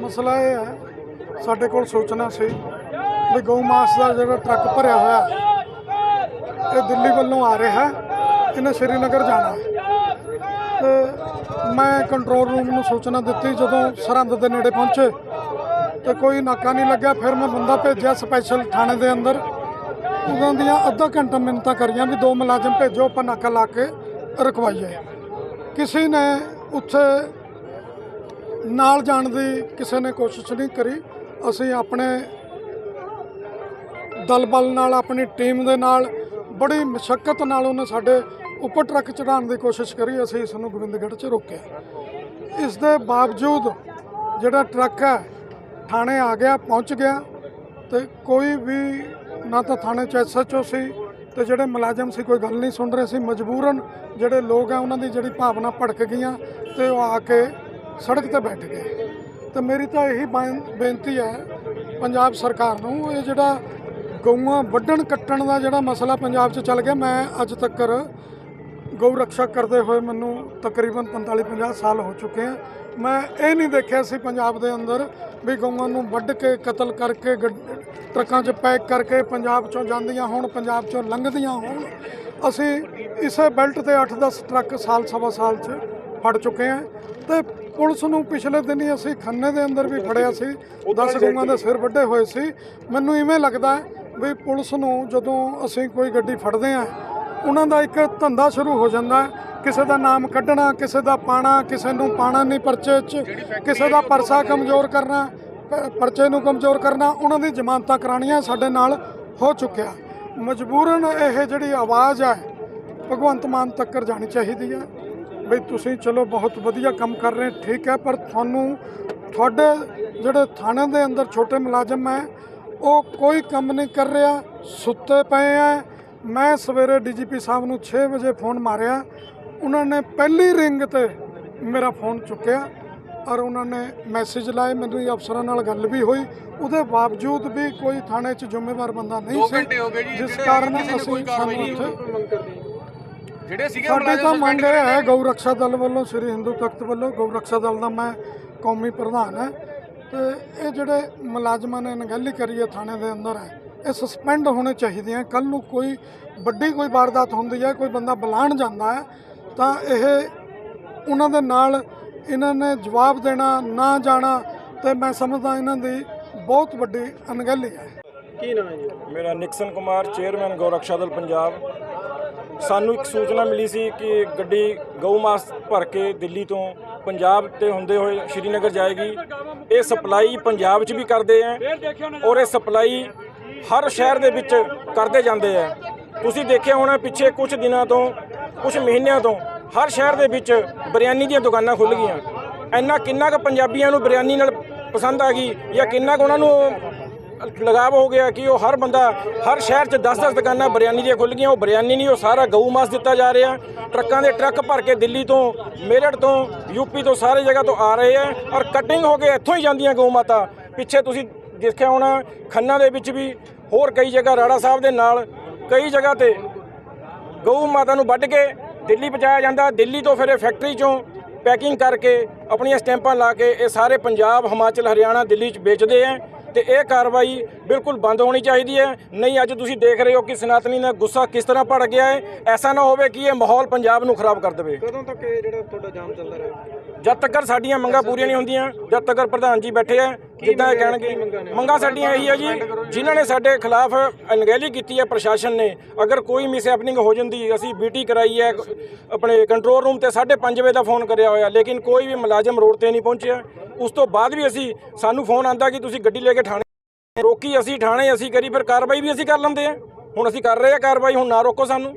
ਮਸਲਾ ਇਹ ਹੈ, ਸਾਡੇ ਕੋਲ ਸੋਚਣਾ ਸੀ ਵੀ ਗਊ ਮਾਸ ਦਾ ਜਿਹੜਾ ਟਰੱਕ ਭਰਿਆ ਹੋਇਆ, ਇਹ ਦਿੱਲੀ ਵੱਲੋਂ ਆ ਰਿਹਾ, ਇਹਨੇ ਸ਼੍ਰੀਨਗਰ ਜਾਣਾ। ਹੈ ਤੇ ਮੈਂ ਕੰਟਰੋਲ ਰੂਮ ਨੂੰ ਸੂਚਨਾ ਦਿੱਤੀ, ਜਦੋਂ ਸਰਹੰਦ ਦੇ ਨੇੜੇ ਪਹੁੰਚੇ, ਤੇ ਕੋਈ ਨਾਕਾ ਨਹੀਂ ਲੱਗਿਆ, ਫਿਰ ਮੈਂ ਬੰਦਾ ਭੇਜਿਆ ਸਪੈਸ਼ਲ ਥਾਣੇ ਦੇ ਅੰਦਰ। ਉਹਨਾਂ ਦੀਆਂ ਅੱਧਾ ਘੰਟਾ ਮਿੰਨਤਾਂ ਕਰੀਆਂ ਵੀ ਦੋ ਮੁਲਾਜ਼ਮ ਭੇਜੋ, ਆਪਾਂ ਨਾਕਾ ਲਾ ਕੇ ਰਖਵਾਈਏ। ਕਿਸੇ ਨੇ ਉੱਥੇ ਨਾਲ ਜਾਣ ਦੀ ਕਿਸੇ ਨੇ ਕੋਸ਼ਿਸ਼ ਨਹੀਂ ਕਰੀ। ਅਸੀਂ ਆਪਣੇ ਦਲ ਬਲ ਨਾਲ, ਆਪਣੀ ਟੀਮ ਦੇ ਨਾਲ, ਬੜੀ ਮਸ਼ੱਕਤ ਨਾਲ ਉਹਨੇ ਸਾਡੇ ਉੱਪਰ ਟਰੱਕ ਚੜਾਉਣ ਦੀ ਕੋਸ਼ਿਸ਼ ਕਰੀ। ਅਸੀਂ ਇਸ ਨੂੰ ਗੋਬਿੰਦਗੜ੍ਹ 'ਚ ਰੋਕਿਆ। ਇਸ ਦੇ ਬਾਵਜੂਦ ਜਿਹੜਾ ਟਰੱਕ ਹੈ, ਥਾਣੇ ਆ ਗਿਆ, ਪਹੁੰਚ ਗਿਆ ਤੇ ਕੋਈ ਵੀ ਨਾ ਤਾਂ ਥਾਣੇ 'ਚ ਐਸਐਚਓ ਸੀ ਤੇ ਜਿਹੜੇ ਮੁਲਾਜ਼ਮ ਸੀ, ਕੋਈ ਗੱਲ ਨਹੀਂ ਸੁਣ ਰਹੇ ਸੀ। ਮਜਬੂਰਨ ਜਿਹੜੇ ਲੋਕ ਆ, ਉਹਨਾਂ ਦੀ ਜਿਹੜੀ ਭਾਵਨਾ ਭੜਕ ਗਈਆਂ ਤੇ ਉਹ ਆ ਕੇ ਸੜਕ ਤੇ ਬੈਠ ਗਏ। ਤੇ ਮੇਰੀ ਤਾਂ ਇਹੀ ਬੇਨਤੀ ਹੈ, ਪੰਜਾਬ ਸਰਕਾਰ ਨੂੰ, ਇਹ ਜਿਹੜਾ ਗਊਆਂ ਵੱਢਣ ਕੱਟਣ ਦਾ ਜਿਹੜਾ ਮਸਲਾ ਪੰਜਾਬ 'ਚ ਚੱਲ ਗਿਆ, ਮੈਂ ਅੱਜ ਤੱਕ ਗਊ ਰੱਖਿਆ ਕਰਦੇ ਹੋਏ ਮੈਨੂੰ ਤਕਰੀਬਨ 45 50 ਸਾਲ ਹੋ ਚੁੱਕੇ ਆ। ਮੈਂ ਇਹ ਨਹੀਂ ਦੇਖਿਆ ਸੀ ਪੰਜਾਬ ਦੇ ਅੰਦਰ ਵੀ ਗਊਆਂ ਨੂੰ ਵੱਢ ਕੇ, ਕਤਲ ਕਰਕੇ, ਗੱਡ- ਟਰੱਕਾਂ 'ਚ ਪੈਕ ਕਰਕੇ ਪੰਜਾਬ 'ਚੋਂ ਜਾਂਦੀਆਂ ਹੋਣ, ਪੰਜਾਬ 'ਚੋਂ ਲੰਘਦੀਆਂ ਹੋਣ। ਅਸੀਂ ਇਸੇ ਬੈਲਟ ਤੇ 8-10 ਟਰੱਕ ਸਾਲ ਸਵਾ ਸਾਲ 'ਚ ਫੜ ਚੁੱਕੇ ਆ। ਤੇ ਪੁਲਿਸ ਨੂੰ ਪਿਛਲੇ ਦਿਨ ਹੀ ਅਸੀਂ ਖੰਨੇ ਦੇ ਅੰਦਰ ਵੀ ਫੜਿਆ ਸੀ। 10 ਗਊਆਂ ਦੇ ਸਿਰ ਵੱਡੇ ਹੋਏ ਸੀ। ਮੈਨੂੰ ਇਵੇਂ ਲੱਗਦਾ ਵੀ ਪੁਲਿਸ ਨੂੰ ਜਦੋਂ ਅਸੀਂ ਕੋਈ ਗੱਡੀ ਫੜਦੇ ਆ ਉਹਨਾਂ ਦਾ ਇੱਕ ਧੰਦਾ ਸ਼ੁਰੂ ਹੋ ਜਾਂਦਾ ਕਿਸੇ ਦਾ ਨਾਮ ਕੱਢਣਾ ਕਿਸੇ ਦਾ ਪਾਣਾ ਕਿਸੇ ਨੂੰ ਪਾਣਾ ਨਹੀਂ ਪਰਚੇ 'ਚ। ਕਿਸੇ ਦਾ ਪਰਸਾ ਕਮਜ਼ੋਰ ਕਰਨਾ ਪਰਚੇ ਨੂੰ ਕਮਜ਼ੋਰ ਕਰਨਾ ਉਹਨਾਂ ਦੀ ਜ਼ਮਾਨਤਾਂ ਕਰਾਣੀਆਂ ਸਾਡੇ ਨਾਲ ਹੋ ਚੁੱਕਿਆ। ਮਜਬੂਰਨ ਇਹ ਜਿਹੜੀ ਆਵਾਜ਼ ਹੈ ਭਗਵੰਤ ਮਾਨ ਤੱਕ ਜਾਣੀ ਚਾਹੀਦੀ ਹੈ। ਬਈ ਤੁਸੀਂ ਚਲੋ ਬਹੁਤ ਵਧੀਆ ਕੰਮ ਕਰ ਰਹੇ ਠੀਕ ਹੈ ਪਰ ਤੁਹਾਨੂੰ ਤੁਹਾਡੇ ਜਿਹੜੇ ਥਾਣੇ ਦੇ ਅੰਦਰ ਛੋਟੇ ਮੁਲਾਜ਼ਮ ਹੈ ਉਹ ਕੋਈ ਕੰਮ ਨਹੀਂ ਕਰ ਰਿਹਾ ਸੁੱਤੇ ਪਏ ਆ ਮੈਂ ਸਵੇਰੇ ਡੀਜੀਪੀ ਸਾਹਿਬ ਨੂੰ 6 ਵਜੇ ਫੋਨ ਮਾਰਿਆ ਉਹਨਾਂ ਨੇ ਪਹਿਲੀ ਰਿੰਗ ਤੇ ਮੇਰਾ ਫੋਨ ਚੁੱਕਿਆ ਔਰ ਉਹਨਾਂ ਨੇ ਮੈਸੇਜ ਲਾਏ ਮੈਨੂੰ ਇਹ ਅਫਸਰਾਂ ਨਾਲ ਗੱਲ ਵੀ ਹੋਈ ਉਹਦੇ ਬਾਵਜੂਦ ਵੀ ਕੋਈ ਥਾਣੇ 'ਚ ਜ਼ਿੰਮੇਵਾਰ ਬੰਦਾ ਨਹੀਂ ਸੀ ਜਿਸ ਕਾਰਨ ਅਸੀਂ ਕੋਈ ਕਾਰਵਾਈ ਸਾਨੂੰ ਨਹੀਂ ਉੱਥੇ ਜਿਹੜੇ ਸੀਗੇ ਸਾਡੇ ਤਾਂ ਮੰਗ ਇਹ ਹੈ। ਗਊ ਰੱਖਿਆ ਦਲ ਵੱਲੋਂ ਸ੍ਰੀ ਹਿੰਦੂ ਤਖਤ ਵੱਲੋਂ ਗਊ ਰੱਖਿਆ ਦਲ ਦਾ ਮੈਂ ਕੌਮੀ ਪ੍ਰਧਾਨ ਹੈ। ਤੇ ਇਹ ਜਿਹੜੇ ਮੁਲਾਜ਼ਮਾਂ ਨੇ ਅਣਗਹਿਲੀ ਕਰੀ ਹੈ ਥਾਣੇ ਦੇ ਅੰਦਰ ਹੈ ਇਹ ਸਸਪੈਂਡ ਹੋਣੇ ਚਾਹੀਦੇ ਆ। ਕੱਲ ਨੂੰ ਕੋਈ ਵੱਡੀ ਕੋਈ ਵਾਰਦਾਤ ਹੁੰਦੀ ਹੈ ਕੋਈ ਬੰਦਾ ਬੁਲਾਣ ਜਾਂਦਾ ਹੈ ਤਾਂ ਇਹ ਉਹਨਾਂ ਦੇ ਨਾਲ ਇਹਨਾਂ ਨੇ ਜਵਾਬ ਦੇਣਾ ਨਾ ਜਾਣਾ ਤੇ ਮੈਂ ਸਮਝਦਾ ਇਹਨਾਂ ਦੀ ਬਹੁਤ ਵੱਡੀ ਅਣਗਹਿਲੀ ਹੈ। ਮੇਰਾ ਨਿਕਸਨ ਕੁਮਾਰ ਚੇਅਰਮੈਨ ਗੌਰਕਸ਼ਾ ਦਲ ਪੰਜਾਬ। ਸਾਨੂੰ ਇੱਕ ਸੂਚਨਾ ਮਿਲੀ ਸੀ ਕਿ ਗੱਡੀ ਗਊ ਮਾਸ ਭਰ ਕੇ ਦਿੱਲੀ ਤੋਂ ਪੰਜਾਬ ਤੇ ਹੁੰਦੇ ਹੋਏ ਸ਼੍ਰੀਨਗਰ ਜਾਏਗੀ। ਇਹ ਸਪਲਾਈ ਪੰਜਾਬ 'ਚ ਵੀ ਕਰਦੇ ਆ ਔਰ ਇਹ ਸਪਲਾਈ ਹਰ ਸ਼ਹਿਰ ਦੇ ਵਿੱਚ ਕਰਦੇ ਜਾਂਦੇ ਆ। ਤੁਸੀਂ ਦੇਖਿਆ ਹੋਣਾ ਪਿੱਛੇ ਕੁਝ ਦਿਨਾਂ ਤੋਂ ਕੁਝ ਮਹੀਨਿਆਂ ਤੋਂ ਹਰ ਸ਼ਹਿਰ ਦੇ ਵਿੱਚ ਬਿਰਿਆਨੀ ਦੀਆਂ ਦੁਕਾਨਾਂ ਖੁੱਲ ਗਈਆਂ। ਇੰਨਾ ਕਿੰਨਾ ਕੁ ਪੰਜਾਬੀਆਂ ਨੂੰ ਬਿਰਿਆਨੀ ਨਾਲ ਪਸੰਦ ਆ ਗਈ ਜਾਂ ਕਿੰਨਾ ਕੁ ਉਹਨਾਂ ਨੂੰ ਲਗਾਵ ਹੋ ਗਿਆ ਕਿ ਉਹ ਹਰ ਬੰਦਾ, ਹਰ ਸ਼ਹਿਰ 'ਚ 10-10 ਦੁਕਾਨਾਂ ਬਰਿਆਨੀ ਦੀਆਂ ਖੁੱਲ ਗਈਆਂ, ਉਹ ਬਰਿਆਨੀ ਨਹੀਂ, ਉਹ ਸਾਰਾ ਗਊ ਮਾਸ ਦਿੱਤਾ ਜਾ ਰਿਹਾ। ਟਰੱਕਾਂ ਦੇ ਟਰੱਕ ਭਰ ਕੇ ਦਿੱਲੀ ਤੋਂ, ਮੇਰਠ ਤੋਂ ਯੂਪੀ ਤੋਂ, ਸਾਰੇ ਜਗ੍ਹਾ ਤੋਂ ਆ ਰਹੇ ਆ ਔਰ ਕਟਿੰਗ ਹੋ ਕੇ ਇੱਥੋਂ ਹੀ ਜਾਂਦੀਆਂ ਗਊ ਮਾਤਾ। ਪਿੱਛੇ ਤੁਸੀਂ ਦੇਖਿਆ ਹੋਣਾ, ਖੰਨਾ ਦੇ ਵਿੱਚ ਵੀ ਹੋਰ ਕਈ ਜਗ੍ਹਾ, ਰਾੜਾ ਸਾਹਿਬ ਦੇ ਨਾਲ ਕਈ ਜਗ੍ਹਾ ਤੇ ਗਊ ਮਾਤਾ ਨੂੰ ਵੱਢ ਕੇ ਦਿੱਲੀ ਪਹੁੰਚਾਇਆ ਜਾਂਦਾ। ਦਿੱਲੀ ਤੋਂ ਫਿਰ ਇਹ ਫੈਕਟਰੀ ਚੋਂ ਪੈਕਿੰਗ ਕਰਕੇ ਆਪਣੀਆਂ ਸਟੈਂਪਾਂ ਲਾ ਕੇ ਇਹ ਸਾਰੇ ਪੰਜਾਬ, ਹਿਮਾਚਲ, ਹਰਿਆਣਾ, ਦਿੱਲੀ 'ਚ ਵੇਚਦੇ ਆ। ਤੇ ਇਹ ਕਾਰਵਾਈ ਬਿਲਕੁਲ ਬੰਦ ਹੋਣੀ ਚਾਹੀਦੀ ਹੈ। ਨਹੀਂ ਅੱਜ ਤੁਸੀਂ ਦੇਖ ਰਹੇ ਹੋ ਕਿ ਸਨਾਤਨੀ ਦਾ ਗੁੱਸਾ ਕਿਸ ਤਰ੍ਹਾਂ ਭੜ ਗਿਆ ਹੈ। ਐਸਾ ਨਾ ਹੋਵੇ ਕਿ ਇਹ ਮਾਹੌਲ ਪੰਜਾਬ ਨੂੰ ਖਰਾਬ ਕਰ ਦੇਵੇ। ਕਦੋਂ ਤੱਕ ਇਹ ਜਿਹੜਾ ਤੁਹਾਡਾ ਜਾਮ ਚੱਲਦਾ ਰਿਹਾ? ਜਦ ਤੱਕ ਸਾਡੀਆਂ ਮੰਗਾਂ ਪੂਰੀਆਂ ਨਹੀਂ ਹੁੰਦੀਆਂ ਜਦ ਤੱਕ ਪ੍ਰਧਾਨ ਜੀ ਬੈਠੇ ਆ ਜਿੱਦਾਂ ਇਹ ਕਹਿਣਗੇ। ਮੰਗਾਂ ਸਾਡੀਆਂ ਇਹੀ ਆ ਜੀ ਜਿਨ੍ਹਾਂ ਨੇ ਸਾਡੇ ਖਿਲਾਫ ਅਣਗਹਿਲੀ ਕੀਤੀ ਹੈ ਪ੍ਰਸ਼ਾਸਨ ਨੇ। ਅਗਰ ਕੋਈ ਮਿਸ ਹੈਪਨਿੰਗ ਹੋ ਜਾਂਦੀ ਅਸੀਂ ਬੀਟੀ ਕਰਾਈ ਹੈ ਆਪਣੇ ਕੰਟਰੋਲ ਰੂਮ ਤੇ 5:30 ਵਜੇ ਦਾ ਫੋਨ ਕਰਿਆ ਹੋਇਆ ਲੇਕਿਨ ਕੋਈ ਵੀ ਮੁਲਾਜ਼ਮ ਰੋਡ ਤੇ ਨਹੀਂ ਪਹੁੰਚਿਆ। ਉਸ ਤੋਂ ਬਾਅਦ ਵੀ ਅਸੀਂ, ਸਾਨੂੰ ਫੋਨ ਆਂਦਾ ਕਿ ਤੁਸੀਂ ਗੱਡੀ ਲੈ ਕੇ ਥਾਣੇ ਰੋਕੀ, ਅਸੀਂ ਥਾਣੇ ਅਸੀਂ ਕਰੀ, ਫਿਰ ਕਾਰਵਾਈ ਵੀ ਅਸੀਂ ਕਰ ਲੈਂਦੇ ਆ। ਹੁਣ ਅਸੀਂ ਕਰ ਰਹੇ ਆ ਕਾਰਵਾਈ, ਹੁਣ ਨਾ ਰੋਕੋ ਸਾਨੂੰ।